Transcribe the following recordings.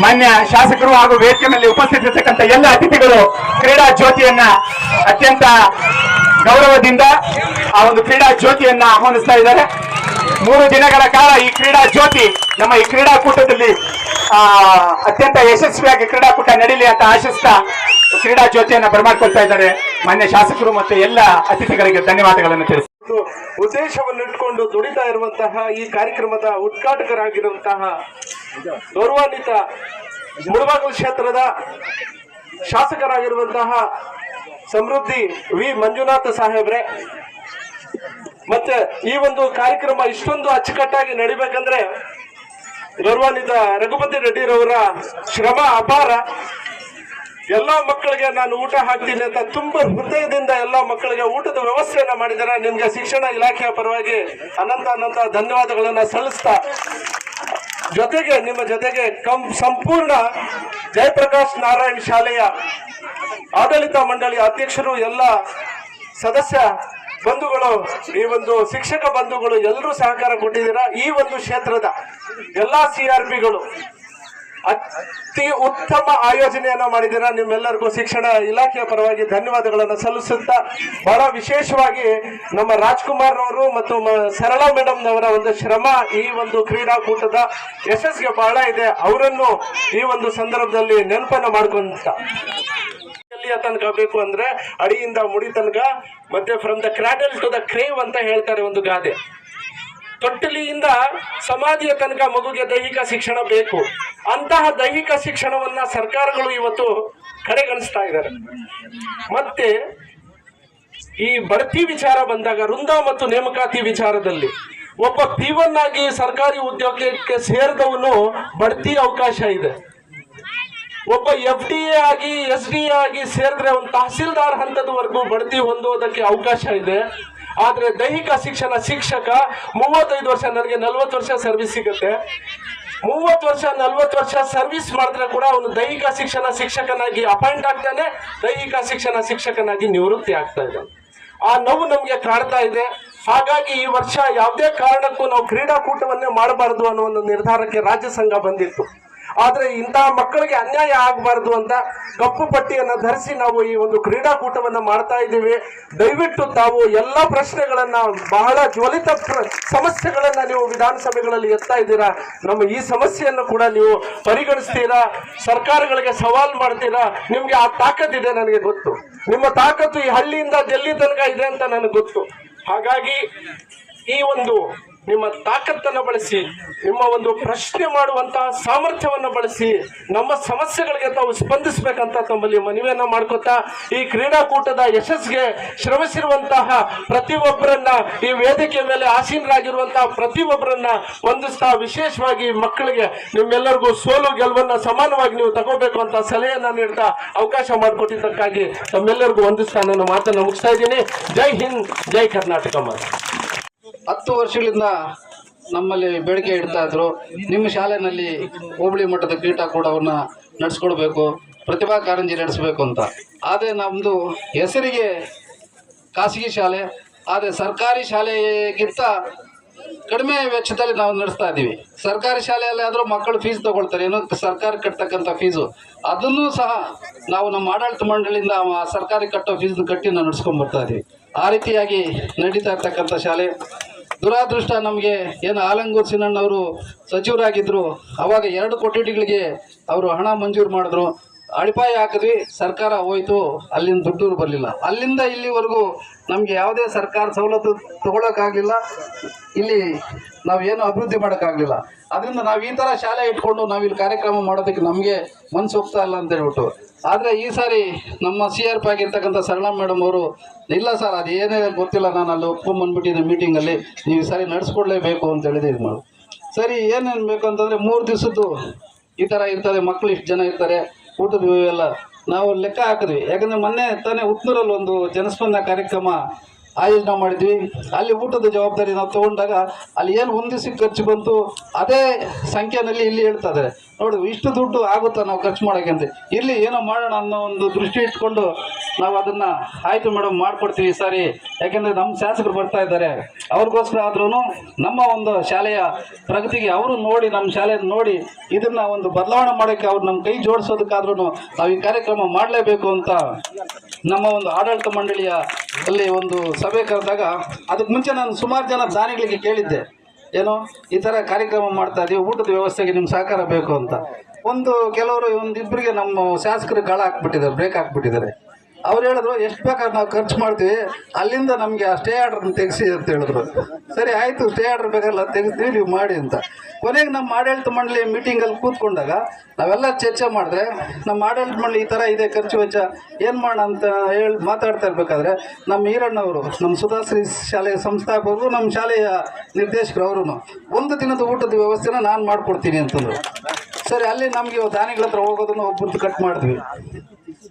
ಮಾನ್ಯ ಶಾಸಕರು ಹಾಗೂ ವೇದಿಕೆ ಮೇಲೆ ಉಪಸ್ಥಿತಿರ್ತಕ್ಕಂಥ ಎಲ್ಲ ಅತಿಥಿಗಳು ಕ್ರೀಡಾ ಜ್ಯೋತಿಯನ್ನ ಅತ್ಯಂತ ಗೌರವದಿಂದ ಆ ಒಂದು ಕ್ರೀಡಾ ಜ್ಯೋತಿಯನ್ನ ಆಹ್ವಾನಿಸ್ತಾ ಇದ್ದಾರೆ. ಮೂರು ದಿನಗಳ ಕಾಲ ಈ ಕ್ರೀಡಾ ಜ್ಯೋತಿ ನಮ್ಮ ಈ ಕ್ರೀಡಾಕೂಟದಲ್ಲಿ ಆ, ಅತ್ಯಂತ ಯಶಸ್ವಿಯಾಗಿ ಕ್ರೀಡಾಕೂಟ ನಡೀಲಿ ಅಂತ ಆಶಿಸ್ತಾ ಕ್ರೀಡಾ ಜ್ಯೋತಿಯನ್ನ ಬರಮಾಡ್ಕೊಳ್ತಾ ಇದ್ದಾರೆ. ಮಾನ್ಯ ಶಾಸಕರು ಮತ್ತು ಎಲ್ಲ ಅತಿಥಿಗಳಿಗೆ ಧನ್ಯವಾದಗಳನ್ನು ತಿಳಿಸಿ ಉದ್ದೇಶವನ್ನು ಇಟ್ಕೊಂಡು ದುಡಿತಾ ಇರುವಂತಹ ಈ ಕಾರ್ಯಕ್ರಮದ ಉದ್ಘಾಟಕರಾಗಿರುವಂತಹ ಗೌರವಾನ್ವಿತ ಮುಳಬಾಗಲು ಕ್ಷೇತ್ರದ ಶಾಸಕರಾಗಿರುವಂತಹ ಸಮೃದ್ಧಿ ವಿ. ಮಂಜುನಾಥ ಸಾಹೇಬ್ರೆ. ಮತ್ತೆ ಈ ಒಂದು ಕಾರ್ಯಕ್ರಮ ಇಷ್ಟೊಂದು ಅಚ್ಚುಕಟ್ಟಾಗಿ ನಡಿಬೇಕಂದ್ರೆ ಗೌರವಾನ್ವಿತ ರಘುಪತಿ ರೆಡ್ಡಿರವರ ಶ್ರಮ ಅಪಾರ. ಎಲ್ಲಾ ಮಕ್ಕಳಿಗೆ ನಾನು ಊಟ ಹಾಕ್ತೀನಿ ಅಂತ ತುಂಬಾ ಹೃದಯದಿಂದ ಎಲ್ಲಾ ಮಕ್ಕಳಿಗೆ ಊಟದ ವ್ಯವಸ್ಥೆಯನ್ನ ಮಾಡಿದ್ದಾರೆ. ನಿಮ್ಗೆ ಶಿಕ್ಷಣ ಇಲಾಖೆಯ ಪರವಾಗಿ ಅನಂತ ಅನಂತ ಧನ್ಯವಾದಗಳನ್ನ ಸಲ್ಲಿಸ್ತಾ, ಜೊತೆಗೆ ನಿಮ್ಮ ಜೊತೆಗೆ ಕಂ, ಸಂಪೂರ್ಣ ಜಯಪ್ರಕಾಶ್ ನಾರಾಯಣ್ ಶಾಲೆಯ ಆಡಳಿತ ಮಂಡಳಿ ಅಧ್ಯಕ್ಷರು, ಎಲ್ಲ ಸದಸ್ಯ ಬಂಧುಗಳು, ಈ ಒಂದು ಶಿಕ್ಷಕ ಬಂಧುಗಳು ಎಲ್ಲರೂ ಸಹಕಾರ ಕೊಟ್ಟಿದ್ದೀರಾ? ಈ ಒಂದು ಕ್ಷೇತ್ರದ ಎಲ್ಲಾ ಸಿ ಆರ್ ಪಿಗಳು ಅತಿ ಉತ್ತಮ ಆಯೋಜನೆಯನ್ನ ಮಾಡಿದ್ದೀರಾ ನಿಮ್ಮೆಲ್ಲರಿಗೂ ಶಿಕ್ಷಣ ಇಲಾಖೆಯ ಪರವಾಗಿ ಧನ್ಯವಾದಗಳನ್ನು ಸಲ್ಲಿಸುತ್ತಾ ಬಹಳ ವಿಶೇಷವಾಗಿ ನಮ್ಮ ರಾಜ್ಕುಮಾರ್ ಅವರು ಮತ್ತು ಸರಳ ಮೇಡಮ್ ನವರ ಒಂದು ಶ್ರಮ ಈ ಒಂದು ಕ್ರೀಡಾಕೂಟದ ಯಶಸ್ಸಿಗೆ ಬಹಳ ಇದೆ. ಅವರನ್ನು ಈ ಒಂದು ಸಂದರ್ಭದಲ್ಲಿ ನೆನಪನ್ನು ಮಾಡ್ಕೊಂತ ತನಕ ಬೇಕು ಅಂದ್ರೆ ಅಡಿಯಿಂದ ಮುಡಿ ತನಕ, ಮತ್ತೆ from the cradle to the grave ಅಂತ ಹೇಳ್ತಾರೆ ಒಂದು ಗಾದೆ. ತೊಟ್ಟಲಿಯಿಂದ ಸಮಾಧಿಯ ತನಕ ಮಗುಗೆ ದೈಹಿಕ ಶಿಕ್ಷಣ ಬೇಕು. ಅಂತಹ ದೈಹಿಕ ಶಿಕ್ಷಣವನ್ನ ಸರ್ಕಾರಗಳು ಇವತ್ತು ಕಡೆಗಣಿಸ್ತಾ ಇದ್ದಾರೆ. ಮತ್ತೆ ಈ ಬಡ್ತಿ ವಿಚಾರ ಬಂದಾಗ ವೃಂದ ಮತ್ತು ನೇಮಕಾತಿ ವಿಚಾರದಲ್ಲಿ ಒಬ್ಬ ಪಿ ಒನ್ ಆಗಿ ಸರ್ಕಾರಿ ಉದ್ಯೋಗಕ್ಕೆ ಸೇರಿದವನು ಬಡ್ತಿ ಅವಕಾಶ ಇದೆ. ಒಬ್ಬ ಎಫ್ ಡಿ ಎ ಆಗಿ, ಎಸ್ ಡಿ ಎ ಆಗಿ ಸೇರಿದ್ರೆ ಒಂದು ತಹಸೀಲ್ದಾರ್ ಹಂತದವರೆಗೂ ಬಡ್ತಿ ಹೊಂದೋದಕ್ಕೆ ಅವಕಾಶ ಇದೆ. ಆದರೆ ದೈಹಿಕ ಶಿಕ್ಷಣ ಶಿಕ್ಷಕ ಮೂವತ್ತೈದು ವರ್ಷ, ನನಗೆ ನಲ್ವತ್ತು ವರ್ಷ ಸರ್ವಿಸ್ ಸಿಗುತ್ತೆ. ಮೂವತ್ತು ವರ್ಷ, ನಲ್ವತ್ತು ವರ್ಷ ಸರ್ವಿಸ್ ಮಾಡಿದ್ರೆ ಕೂಡ ಅವನು ದೈಹಿಕ ಶಿಕ್ಷಣ ಶಿಕ್ಷಕನಾಗಿ ಅಪಾಯಿಂಟ್ ಆಗ್ತಾನೆ, ದೈಹಿಕ ಶಿಕ್ಷಣ ಶಿಕ್ಷಕನಾಗಿ ನಿವೃತ್ತಿ ಆಗ್ತಾ ಇದ್ದಾನೆ. ಆ ನೋವು ನಮಗೆ ಕಾಡ್ತಾ ಇದೆ. ಹಾಗಾಗಿ ಈ ವರ್ಷ ಯಾವುದೇ ಕಾರಣಕ್ಕೂ ನಾವು ಕ್ರೀಡಾಕೂಟವನ್ನೇ ಮಾಡಬಾರದು ಅನ್ನೋ ಒಂದು ನಿರ್ಧಾರಕ್ಕೆ ರಾಜ್ಯ ಸಂಘ ಬಂದಿತ್ತು. ಆದ್ರೆ ಇಂತಹ ಮಕ್ಕಳಿಗೆ ಅನ್ಯಾಯ ಆಗಬಾರದು ಅಂತ ಕಪ್ಪು ಪಟ್ಟಿಯನ್ನು ಧರಿಸಿ ನಾವು ಈ ಒಂದು ಕ್ರೀಡಾಕೂಟವನ್ನ ಮಾಡ್ತಾ ಇದ್ದೀವಿ. ದಯವಿಟ್ಟು ತಾವು ಎಲ್ಲ ಪ್ರಶ್ನೆಗಳನ್ನ ಬಹಳ ಜ್ವಲಿತ ಸಮಸ್ಯೆಗಳನ್ನ ನೀವು ವಿಧಾನಸಭೆಗಳಲ್ಲಿ ಎತ್ತಾ ಇದ್ದೀರಾ? ನಮ್ಮ ಈ ಸಮಸ್ಯೆಯನ್ನು ಕೂಡ ನೀವು ಪರಿಗಣಿಸ್ತೀರಾ? ಸರ್ಕಾರಗಳಿಗೆ ಸವಾಲ್ ಮಾಡ್ತೀರಾ? ನಿಮ್ಗೆ ಆ ತಾಕತ್ತಿದೆ ನನಗೆ ಗೊತ್ತು. ನಿಮ್ಮ ತಾಕತ್ತು ಈ ಹಳ್ಳಿಯಿಂದ ಡೆಲ್ಲಿ ತನಕ ಇದೆ ಅಂತ ನನಗೆ ಗೊತ್ತು. ಹಾಗಾಗಿ ಈ ಒಂದು ನಿಮ್ಮ ತಾಕತ್ತನ್ನು ಬಳಸಿ, ನಿಮ್ಮ ಒಂದು ಪ್ರಶ್ನೆ ಮಾಡುವಂತಹ ಸಾಮರ್ಥ್ಯವನ್ನು ಬಳಸಿ, ನಮ್ಮ ಸಮಸ್ಯೆಗಳಿಗೆ ತಾವು ಸ್ಪಂದಿಸಬೇಕಂತ ತಮ್ಮಲ್ಲಿ ಮನವಿಯನ್ನ ಮಾಡ್ಕೊತಾ, ಈ ಕ್ರೀಡಾಕೂಟದ ಯಶಸ್ಸಿಗೆ ಶ್ರಮಿಸಿರುವಂತಹ ಪ್ರತಿಯೊಬ್ಬರನ್ನ, ಈ ವೇದಿಕೆ ಮೇಲೆ ಆಸೀನರಾಗಿರುವಂತಹ ಪ್ರತಿಯೊಬ್ಬರನ್ನ ವಂದಿಸ್ತಾ, ವಿಶೇಷವಾಗಿ ಮಕ್ಕಳಿಗೆ, ನಿಮ್ಮೆಲ್ಲರಿಗೂ ಸೋಲು ಗೆಲುವನ್ನ ಸಮಾನವಾಗಿ ನೀವು ತಗೋಬೇಕು ಅಂತ ಸಲಹೆಯನ್ನ ನೀಡ್ತಾ ಅವಕಾಶ ಮಾಡಿಕೊಟ್ಟಿದ್ದಕ್ಕಾಗಿ ತಮ್ಮೆಲ್ಲರಿಗೂ ವಂದಿಸ್ತಾ ನನ್ನ ಮಾತನ್ನು ಮುಗಿಸ್ತಾ ಇದ್ದೀನಿ. ಜೈ ಹಿಂದ್, ಜೈ ಕರ್ನಾಟಕ ಮಾತು. ಹತ್ತು ವರ್ಷಗಳಿಂದ ನಮ್ಮಲ್ಲಿ ಬೇಡಿಕೆ ಇಡ್ತಾ ಇದ್ರು. ನಿಮ್ಮ ಶಾಲೆಯಲ್ಲಿ ಹೋಬಳಿ ಮಟ್ಟದ ಕ್ರೀಡಾಕೂಟವನ್ನು ನಡೆಸ್ಕೊಡ್ಬೇಕು, ಪ್ರತಿಭಾ ಕಾರಂಜಿ ನಡೆಸಬೇಕು ಅಂತ. ಆದರೆ ನಮ್ಮದು ಹೆಸರಿಗೆ ಖಾಸಗಿ ಶಾಲೆ, ಆದರೆ ಸರ್ಕಾರಿ ಶಾಲೆಗಿಂತ ಕಡಿಮೆ ವೆಚ್ಚದಲ್ಲಿ ನಾವು ನಡೆಸ್ತಾ ಇದ್ದೀವಿ. ಸರ್ಕಾರಿ ಶಾಲೆಯಲ್ಲಿ ಆದರೂ ಮಕ್ಕಳು ಫೀಸ್ ತಗೊಳ್ತಾರೆ, ಏನೋ ಸರ್ಕಾರ ಕಟ್ತಕ್ಕಂಥ ಫೀಸು ಅದನ್ನು ಸಹ ನಾವು ನಮ್ಮ ಆಡಳಿತ ಮಂಡಳಿಯಿಂದ ಸರ್ಕಾರಿ ಕಟ್ಟೋ ಫೀಸ್ ಕಟ್ಟಿ ನಾವು ನಡ್ಸ್ಕೊಂಡ್ ಬರ್ತಾ ಇದ್ದೀವಿ. ಆ ರೀತಿಯಾಗಿ ನಡೀತಾ ಇರ್ತಕ್ಕಂಥ ಶಾಲೆ ದುರಾದೃಷ್ಟ ನಮಗೆ ಏನು ಆಲಂಗೂರ್ ಸಿನಣ್ಣವರು ಸಚಿವರಾಗಿದ್ದರು ಅವಾಗ ಎರಡು ಕೊಠಡಿಗಳಿಗೆ ಅವರು ಹಣ ಮಂಜೂರು ಮಾಡಿದ್ರು. ಅಡಿಪಾಯ ಹಾಕಿದ್ವಿ, ಸರ್ಕಾರ ಹೋಯಿತು, ಅಲ್ಲಿಂದ ದುಡ್ಡು ಬರಲಿಲ್ಲ. ಅಲ್ಲಿಂದ ಇಲ್ಲಿವರೆಗೂ ನಮಗೆ ಯಾವುದೇ ಸರ್ಕಾರ ಸವಲತ್ತು ತಗೊಳಕ್ಕಾಗಲಿಲ್ಲ. ಇಲ್ಲಿ ನಾವು ಏನು ಅಭಿವೃದ್ಧಿ ಮಾಡೋಕ್ಕಾಗಲಿಲ್ಲ. ಅದರಿಂದ ನಾವು ಈ ಥರ ಶಾಲೆ ಇಟ್ಕೊಂಡು ನಾವು ಇಲ್ಲಿ ಕಾರ್ಯಕ್ರಮ ಮಾಡೋದಕ್ಕೆ ನಮಗೆ ಮನಸ್ಸು ಹೋಗ್ತಾ ಇಲ್ಲ ಅಂತ ಹೇಳ್ಬಿಟ್ಟು. ಆದರೆ ಈ ಸಾರಿ ನಮ್ಮ ಸಿ ಆರ್ ಪಿ ಆಗಿರ್ತಕ್ಕಂಥ ಸರಳಾ ಮೇಡಮ್ ಅವರು, ಇಲ್ಲ ಸರ್ ಅದು ಏನೇ ಗೊತ್ತಿಲ್ಲ ನಾನು ಅಲ್ಲಿ ಒಪ್ಕೊಂಬಂದ್ಬಿಟ್ಟಿದ್ದೆ ಮೀಟಿಂಗಲ್ಲಿ ನೀವು ಈ ಸಾರಿ ನಡೆಸ್ಕೊಡ್ಲೇಬೇಕು ಅಂತ ಹೇಳಿದೆ ಇದು ಮಾಡು ಸರಿ, ಏನೇನು ಬೇಕು ಅಂತಂದರೆ ಮೂರು ದಿವಸದ್ದು ಈ ಥರ ಇರ್ತದೆ ಮಕ್ಕಳು ಇಷ್ಟು ಜನ ಇರ್ತಾರೆ, ಊಟದ ಎಲ್ಲ ನಾವು ಲೆಕ್ಕ ಹಾಕಿದ್ವಿ. ಯಾಕಂದರೆ ಮೊನ್ನೆ ತಾನೇ ಉತ್ನೂರಲ್ಲಿ ಒಂದು ಜನಸ್ಪಂದನ ಕಾರ್ಯಕ್ರಮ ಆಯೋಜನೆ ಮಾಡಿದ್ವಿ. ಅಲ್ಲಿ ಊಟದ ಜವಾಬ್ದಾರಿ ನಾವು ತಗೊಂಡಾಗ ಅಲ್ಲಿ ಏನು ಹೊಂದಿಸಿ ಖರ್ಚು ಬಂತು, ಅದೇ ಸಂಖ್ಯೆನಲ್ಲಿ ಇಲ್ಲಿ ಹೇಳ್ತಾ ಇದ್ದಾರೆ. ನೋಡಿ, ಇಷ್ಟು ದುಡ್ಡು ಆಗುತ್ತಾ ನಾವು ಖರ್ಚು ಮಾಡೋಕೆ ಅಂತ. ಇಲ್ಲಿ ಏನೋ ಮಾಡೋಣ ಅನ್ನೋ ಒಂದು ದೃಷ್ಟಿ ಇಟ್ಕೊಂಡು ನಾವು ಅದನ್ನು ಆಯ್ತು ಮೇಡಮ್ ಮಾಡಿಕೊಡ್ತೀವಿ ಈ ಸಾರಿ. ಯಾಕೆಂದರೆ ನಮ್ಮ ಶಾಸಕರು ಬರ್ತಾ ಇದ್ದಾರೆ. ಅವ್ರಿಗೋಸ್ಕರ ಆದ್ರೂ ನಮ್ಮ ಒಂದು ಶಾಲೆಯ ಪ್ರಗತಿಗೆ ಅವರು ನೋಡಿ, ನಮ್ಮ ಶಾಲೆಯನ್ನು ನೋಡಿ ಇದನ್ನು ಒಂದು ಬದಲಾವಣೆ ಮಾಡೋಕ್ಕೆ ಅವ್ರು ನಮ್ಮ ಕೈ ಜೋಡಿಸೋದಕ್ಕಾದ್ರೂ ನಾವು ಈ ಕಾರ್ಯಕ್ರಮ ಮಾಡಲೇಬೇಕು ಅಂತ ನಮ್ಮ ಒಂದು ಆಡಳಿತ ಮಂಡಳಿಯ ಅಲ್ಲಿ ಒಂದು ಸಭೆ ಕರೆದಾಗ ಅದಕ್ಕೆ ಮುಂಚೆ ನಾನು ಸುಮಾರು ಜನ ದಾನಿಗಳಿಗೆ ಕೇಳಿದ್ದೆ. ಏನೋ ಈ ಥರ ಕಾರ್ಯಕ್ರಮ ಮಾಡ್ತಾ ಇದೀವಿ, ಊಟದ ವ್ಯವಸ್ಥೆಗೆ ನಿಮ್ಮ ಸಹಕಾರ ಬೇಕು ಅಂತ. ಒಂದು ಕೆಲವರು ಒಂದಿಬ್ಬರಿಗೆ ನಮ್ಮ ಶಾಸಕರು ಗಾಳ ಹಾಕ್ಬಿಟ್ಟಿದ್ದಾರೆ ಬ್ರೇಕ್ ಹಾಕ್ಬಿಟ್ಟಿದ್ದಾರೆ. ಅವ್ರು ಹೇಳಿದ್ರು, ಎಷ್ಟು ಬೇಕಾದ್ರೆ ನಾವು ಖರ್ಚು ಮಾಡ್ತೀವಿ, ಅಲ್ಲಿಂದ ನಮಗೆ ಆ ಸ್ಟೇ ಆರ್ಡ್ರನ್ನ ತೆಗೆಸಿ ಅಂತ ಹೇಳಿದ್ರು. ಸರಿ, ಆಯಿತು ಸ್ಟೇ ಆರ್ಡರ್ ಬೇಕಲ್ಲ, ತೆಗೆಸ್ತೀವಿ, ನೀವು ಮಾಡಿ ಅಂತ. ಕೊನೆಗೆ ನಮ್ಮ ಆಡಳಿತ ಮಂಡಳಿ ಮೀಟಿಂಗಲ್ಲಿ ಕೂತ್ಕೊಂಡಾಗ ನಾವೆಲ್ಲ ಚರ್ಚೆ ಮಾಡಿದ್ರೆ, ನಮ್ಮ ಆಡಳಿತ ಮಂಡಳಿ ಈ ಥರ ಇದೆ, ಖರ್ಚು ವೆಚ್ಚ ಏನು ಮಾಡೋಣ ಅಂತ ಹೇಳಿ ಮಾತಾಡ್ತಾ ಇರಬೇಕಾದ್ರೆ, ನಮ್ಮ ಈರಣ್ಣವರು ನಮ್ಮ ಸುಧಾಶ್ರೀ ಶಾಲೆಯ ಸಂಸ್ಥಾಪಕರು, ನಮ್ಮ ಶಾಲೆಯ ನಿರ್ದೇಶಕರು ಅವರು ಒಂದು ದಿನದ ಊಟದ ವ್ಯವಸ್ಥೆನ ನಾನು ಮಾಡಿಕೊಡ್ತೀನಿ ಅಂತಂದರು. ಸರಿ, ಅಲ್ಲಿ ನಮಗೆ ದಾನಿಗಳ ಹತ್ರ ಹೋಗೋದನ್ನು ಒಬ್ಬರದ್ದು ಕಟ್ ಮಾಡಿದ್ವಿ.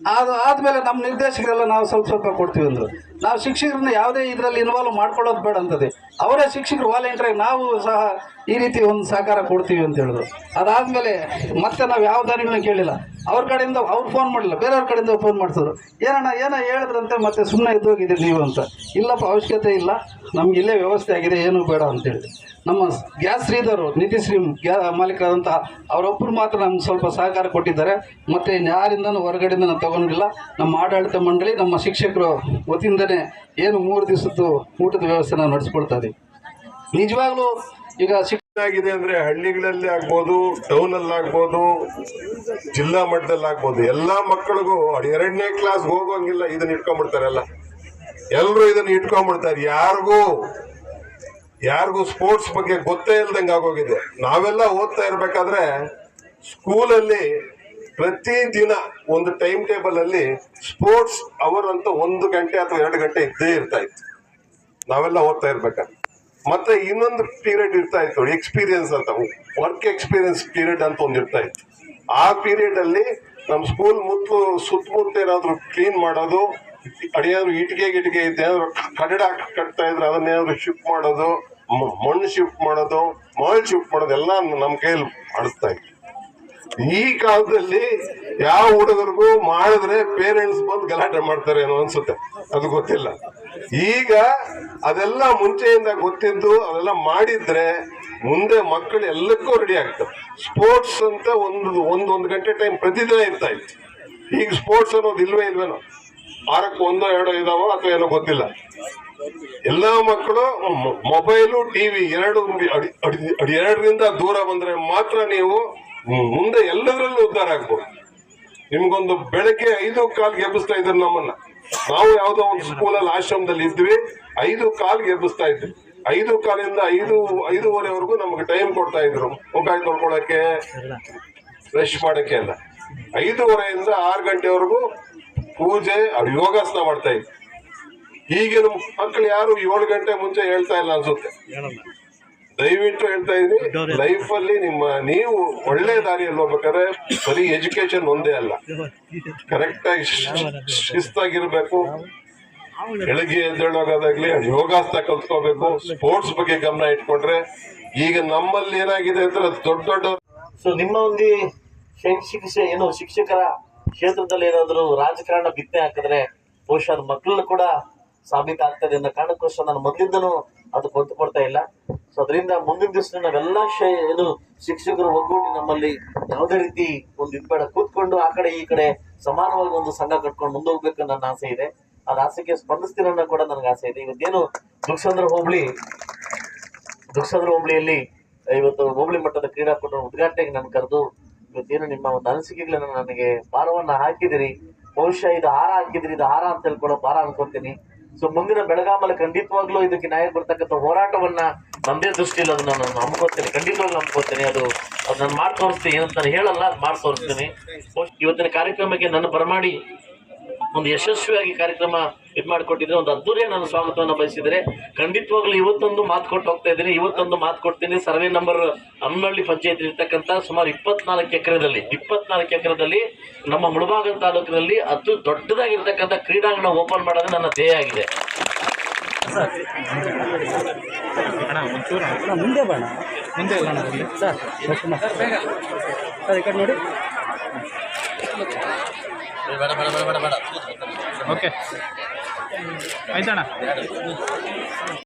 ಅದು ಆದಮೇಲೆ ನಮ್ಮ ನಿರ್ದೇಶಕರೆಲ್ಲ ನಾವು ಸ್ವಲ್ಪ ಸ್ವಲ್ಪ ಕೊಡ್ತೀವಿ ಅಂದರು. ನಾವು ಶಿಕ್ಷಕರನ್ನ ಯಾವುದೇ ಇದರಲ್ಲಿ ಇನ್ವಾಲ್ವ್ ಮಾಡ್ಕೊಳ್ಳೋದು ಬೇಡ ಅಂತದೆ. ಅವರೇ ಶಿಕ್ಷಕರು ವಾಲಂಟಿಯರ್ ನಾವು ಸಹ ಈ ರೀತಿ ಒಂದು ಸಹಕಾರ ಕೊಡ್ತೀವಿ ಅಂತ ಹೇಳಿದ್ರು. ಅದಾದಮೇಲೆ ಮತ್ತೆ ನಾವು ಯಾವ ದಾರಿಗಳನ್ನ ಕೇಳಿಲ್ಲ. ಅವ್ರ ಕಡೆಯಿಂದ ಅವ್ರು ಫೋನ್ ಮಾಡಿಲ್ಲ, ಬೇರೆಯವ್ರ ಕಡೆಯಿಂದ ಫೋನ್ ಮಾಡಿಸಿದ್ರು. ಏನಣ್ಣ, ಏನೋ ಹೇಳಿದ್ರಂತೆ, ಮತ್ತೆ ಸುಮ್ಮನೆ ಇದ್ದೋಗಿದ್ದೀರಿ ನೀವು ಅಂತ. ಇಲ್ಲಪ್ಪ, ಅವಶ್ಯಕತೆ ಇಲ್ಲ. ನಮ್ಗೆ ಇಲ್ಲೇ ವ್ಯವಸ್ಥೆ ಆಗಿದೆ, ಏನೂ ಬೇಡ ಅಂತೇಳಿ ನಮ್ಮ ಗ್ಯಾಸ್ ಶ್ರೀಧರು ನಿಧಿಶ್ರೀ ಗ್ಯಾ ಮಾಲೀಕರಾದಂಥ ಅವರೊಬ್ಬರು ಮಾತ್ರ ನಮ್ಗೆ ಸ್ವಲ್ಪ ಸಹಕಾರ ಕೊಟ್ಟಿದ್ದಾರೆ. ಮತ್ತು ಯಾರಿಂದನೂ ಹೊರಗಡೆಯಿಂದ ನಾನು ತಗೊಂಡಿಲ್ಲ. ನಮ್ಮ ಆಡಳಿತ ಮಂಡಳಿ, ನಮ್ಮ ಶಿಕ್ಷಕರು ವತಿಯಿಂದನೇ ಏನು ಮೂರು ದಿವಸದ್ದು ಊಟದ ವ್ಯವಸ್ಥೆ ನಾವು ನಡೆಸ್ಕೊಳ್ತಾ ನಿಜವಾಗ್ಲೂ ಈಗ ಆಗಿದೆ ಅಂದರೆ ಹಳ್ಳಿಗಳಲ್ಲಿ ಆಗ್ಬೋದು ಟೌನ್ ಅಲ್ಲಿ ಆಗ್ಬೋದು, ಜಿಲ್ಲಾ ಮಟ್ಟದಲ್ಲಿ ಆಗ್ಬೋದು. ಎಲ್ಲಾ ಮಕ್ಕಳಿಗೂ ಎರಡನೇ ಕ್ಲಾಸ್ ಹೋಗೋಂಗಿಲ್ಲ, ಇದನ್ನ ಇಟ್ಕೊಂಡ್ಬಿಡ್ತಾರೆ ಎಲ್ಲ. ಎಲ್ಲರೂ ಇದನ್ನ ಇಟ್ಕೊಂಡ್ಬಿಡ್ತಾರೆ. ಯಾರಿಗೂ ಯಾರಿಗೂ ಸ್ಪೋರ್ಟ್ಸ್ ಬಗ್ಗೆ ಗೊತ್ತೇ ಇಲ್ದಂಗೆ ಆಗೋಗಿದೆ. ನಾವೆಲ್ಲ ಓದ್ತಾ ಇರಬೇಕಾದ್ರೆ ಸ್ಕೂಲಲ್ಲಿ ಪ್ರತಿ ದಿನ ಒಂದು ಟೈಮ್ ಟೇಬಲ್ ಅಲ್ಲಿ ಸ್ಪೋರ್ಟ್ಸ್ ಅವರ್ ಅಂತ ಒಂದು ಗಂಟೆ ಅಥವಾ ಎರಡು ಗಂಟೆ ಇದ್ದೇ ಇರ್ತಾ ಇತ್ತು. ನಾವೆಲ್ಲ ಓದ್ತಾ ಇರ್ಬೇಕಾದ್ರೆ. ಮತ್ತೆ ಇನ್ನೊಂದು ಪೀರಿಯಡ್ ಇರ್ತಾ ಇತ್ತು ಎಕ್ಸ್ಪೀರಿಯನ್ಸ್ ಅಂತ. ವರ್ಕ್ ಎಕ್ಸ್ಪೀರಿಯನ್ಸ್ ಪೀರಿಯಡ್ ಅಂತ ಒಂದು ಇರ್ತಾ ಇತ್ತು. ಆ ಪೀರಿಯಡ್ ಅಲ್ಲಿ ನಮ್ಮ ಸ್ಕೂಲ್ ಮುತ್ತು ಸುತ್ತಮುತ್ತ ಏನಾದರೂ ಕ್ಲೀನ್ ಮಾಡೋದು ಅಡಿಯಾದ್ರು ಇಟ್ಟಿಗೆ ಗಿಟಿಗೆ ಇದ್ದೆ ಅವರು ಕಟ್ಟಡ ಕಟ್ತಾ ಇದ್ರೆ ಅವರು ಶಿಫ್ಟ್ ಮಾಡೋದು ಮಣ್ಣು ಶಿಫ್ಟ್ ಮಾಡೋದು ಮಾಲ್ ಶಿಫ್ಟ್ ಮಾಡೋದು ಎಲ್ಲ ನಮ್ಮ ಕೈಯಲ್ಲಿ ಮಾಡಿಸ್ತಾ ಇತ್ತು ಈ ಕಾಲದಲ್ಲಿ ಯಾವ ಹುಡುಗರಿಗೂ ಮಾಡಿದ್ರೆ ಪೇರೆಂಟ್ಸ್ ಬಂದು ಗಲಾಟೆ ಮಾಡ್ತಾರೆ ಏನೋ ಅನ್ಸುತ್ತೆ. ಅದು ಗೊತ್ತಿಲ್ಲ. ಈಗ ಅದೆಲ್ಲ ಮುಂಚೆಯಿಂದ ಗೊತ್ತಿದ್ದು ಅದೆಲ್ಲ ಮಾಡಿದ್ರೆ ಮುಂದೆ ಮಕ್ಕಳು ಎಲ್ಲಕ್ಕೂ ರೆಡಿ ಆಗ್ತವೆ. ಸ್ಪೋರ್ಟ್ಸ್ ಅಂತ ಒಂದು, ಒಂದೊಂದು ಗಂಟೆ ಟೈಮ್ ಪ್ರತಿದಿನ ಇರ್ತಾ ಇತ್ತು. ಈಗ ಸ್ಪೋರ್ಟ್ಸ್ ಅನ್ನೋದು ಇಲ್ವೇ ಇಲ್ವೇನೋ. ವಾರಕ್ಕೆ ಒಂದೋ ಎರಡೋ ಇದಾವೋ ಅಥವಾ ಏನೋ ಗೊತ್ತಿಲ್ಲ. ಎಲ್ಲ ಮಕ್ಕಳು ಮೊಬೈಲು ಟಿವಿ ಎರಡು ಅಡಿ- ಎರಡರಿಂದ ದೂರ ಬಂದ್ರೆ ಮಾತ್ರ ನೀವು ಮುಂದೆ ಎಲ್ಲದರಲ್ಲೂ ಉದ್ಧಾರ ಆಗ್ಬೋದು. ನಿಮ್ಗೊಂದು ಬೆಳಗ್ಗೆ ಐದು ಕಾಲ್ಗೆ ಎಬ್ಬಿಸ್ತಾ ಇದ್ರು ನಮ್ಮನ್ನ. ನಾವು ಯಾವ್ದೋ ಒಂದು ಸ್ಕೂಲಲ್ಲಿ ಆಶ್ರಮದಲ್ಲಿ ಇದ್ವಿ ಐದು ಕಾಲ್ಗೆ ಎಬ್ಬಿಸ್ತಾ ಇದ್ವಿ. ಐದು ಕಾಲಿಂದ ಐದು ಐದೂವರೆವರೆಗೂ ನಮ್ಗೆ ಟೈಮ್ ಕೊಡ್ತಾ ಇದ್ರು. ಮುಖ ತೊಳ್ಕೊಳಕ್ಕೆ ಫ್ರೆಶ್ ಮಾಡಕ್ಕೆ ಎಲ್ಲ. ಐದೂವರೆಯಿಂದ ಆರು ಗಂಟೆವರೆಗೂ ಪೂಜೆ ಯೋಗಾಸನ ಮಾಡ್ತಾ ಇದ್ರು ಈಗಿನ ಮಕ್ಕಳು ಯಾರು ಏಳು ಗಂಟೆ ಮುಂಚೆ ಹೇಳ್ತಾ ಇಲ್ಲ ಅನ್ಸುತ್ತೆ. ದಯವಿಟ್ಟು ಹೇಳ್ತಾ ಇದ್ದೀನಿ ಲೈಫ್ ಅಲ್ಲಿ ನಿಮ್ಮ, ನೀವು ಒಳ್ಳೆ ದಾರಿಯಲ್ಲಿ ಹೋಗ್ಬೇಕಾದ್ರೆ ಬರೀ ಎಜುಕೇಶನ್ ಒಂದೇ ಅಲ್ಲ. ಕರೆಕ್ಟ್ ಆಗಿ ಶಿಸ್ತಾಗಿರ್ಬೇಕು. ಬೆಳಿಗ್ಗೆ ಎದ್ದೇಳೋಗೋದಾಗ್ಲಿ ಯೋಗಾಸನ ಕಲ್ತ್ಕೋಬೇಕು. ಸ್ಪೋರ್ಟ್ಸ್ ಬಗ್ಗೆ ಗಮನ ಇಟ್ಕೊಂಡ್ರೆ ಈಗ ನಮ್ಮಲ್ಲಿ ಏನಾಗಿದೆ ಅಂದ್ರೆ ದೊಡ್ಡ ದೊಡ್ಡ ಸೊ ನಿಮ್ಮ ಒಂದು ಶಿಕ್ಷೆ ಏನು ಶಿಕ್ಷಕರ ಕ್ಷೇತ್ರದಲ್ಲಿ ಏನಾದರೂ ರಾಜಕಾರಣ ಬಿತ್ತನೆ ಹಾಕಿದ್ರೆ ಬಹುಶಃ ಮಕ್ಕಳನ್ನು ಕೂಡ ಸಾಬೀತಾಗ್ತದೆ ಅನ್ನೋ ಕಾರಣಕ್ಕೋಸ್ಕರ ನಾನು ಮೊದಲಿಂದನೂ ಅದು ಗೊತ್ತು ಕೊಡ್ತಾ ಇಲ್ಲ. ಸೊ ಅದರಿಂದ ಮುಂದಿನ ದಿವಸ ನಾವೆಲ್ಲ ಏನು ಶಿಕ್ಷಕರು ಒಗ್ಗೂಡಿ ನಮ್ಮಲ್ಲಿ ಯಾವುದೇ ರೀತಿ ಒಂದು ಇದ್ಬೇಡ. ಕೂತ್ಕೊಂಡು ಆ ಕಡೆ ಈ ಕಡೆ ಸಮಾನವಾಗಿ ಒಂದು ಸಂಘ ಕಟ್ಕೊಂಡು ಮುಂದೆ ಹೋಗ್ಬೇಕು ನನ್ನ ಆಸೆ ಇದೆ. ಅದ ಆಸೆಗೆ ಸ್ಪಂದಿಸ್ತೀನಿ ಅನ್ನೋ ಕೂಡ ನನಗೆ ಆಸೆ ಇದೆ. ಇವತ್ತೇನು ದುಃಖಸಂದ್ರ ಹೋಬಳಿ ದುಃಖಸಂದ್ರ ಹೋಬಳಿಯಲ್ಲಿ ಇವತ್ತು ಹೋಬಳಿ ಮಟ್ಟದ ಕ್ರೀಡಾಕೂಟ ಉದ್ಘಾಟನೆಗೆ ನಾನು ಕರೆದು ಇವತ್ತೇನು ನಿಮ್ಮ ಒಂದು ಅನಿಸಿಕೆಗಳನ್ನು ನನಗೆ ಭಾರವನ್ನು ಹಾಕಿದಿರಿ, ಬಹುಶಃ ಇದು ಹಾರ ಹಾಕಿದ್ರಿ, ಇದು ಹಾರ ಅಂತ ಹೇಳ್ಕೊಳ್ಳೋ ಭಾರ ಅನ್ಕೊಂತೀನಿ. ಸೊ ಮುಂದಿನ ಬೆಳಗಾಮಲ್ಲಿ ಖಂಡಿತವಾಗ್ಲೂ ಇದಕ್ಕೆ ನ್ಯಾಯ ಬರ್ತಕ್ಕಂಥ ಹೋರಾಟವನ್ನ ನಮ್ದೇ ದೃಷ್ಟಿಯಲ್ಲಿ ಅದನ್ನ ನಾನು ನಂಬ್ಕೋತೀನಿ, ಖಂಡಿತವಾಗ್ಲೂ ನಂಬ್ಕೋತೀನಿ. ಅದು ಅದು ನಾನು ಮಾಡಿ ತೋರಿಸ್ತೀನಿ ಏನಂತ ನಾನು ಹೇಳಲ್ಲ, ಅದು ಮಾಡಿ ತೋರಿಸ್ತೀನಿ ಇವತ್ತಿನ ಕಾರ್ಯಕ್ರಮಕ್ಕೆ ನನ್ನ ಬರಮಾಡಿ ಒಂದು ಯಶಸ್ವಿಯಾಗಿ ಕಾರ್ಯಕ್ರಮ ಇದು ಮಾಡಿಕೊಟ್ಟಿದ್ರೆ ಒಂದು ಅದ್ದೂರಿಯ ನಾನು ಸ್ವಾಗತವನ್ನು ಬಯಸಿದರೆ ಖಂಡಿತವಾಗ್ಲೂ ಇವತ್ತೊಂದು ಮಾತು ಕೊಟ್ಟು ಹೋಗ್ತಾ ಇದ್ದೀನಿ ಇವತ್ತೊಂದು ಮಾತು ಕೊಡ್ತೀನಿ ಸರ್ವೆ ನಂಬರ್ ಅಮ್ಮನಹಳ್ಳಿ ಪಂಚಾಯತ್ ಇರ್ತಕ್ಕಂಥ ಸುಮಾರು ಇಪ್ಪತ್ನಾಲ್ಕು ಎಕರೆದಲ್ಲಿ ಇಪ್ಪತ್ನಾಲ್ಕು ಎಕರೆದಲ್ಲಿ ನಮ್ಮ ಮುಳಬಾಗ ತಾಲೂಕಿನಲ್ಲಿ ಅತಿ ದೊಡ್ಡದಾಗಿರ್ತಕ್ಕಂಥ ಕ್ರೀಡಾಂಗಣ ಓಪನ್ ಮಾಡೋದು ನನ್ನ ಧ್ಯೇಯ ಆಗಿದೆ ಮುಂದೆ ಬಣ್ಣ ಮುಂದೆ ಸರ್ ಸರ್ ಈ ಕಡೆ ನೋಡಿ ಓಕೆ ಆಯ್ತಣ್ಣ.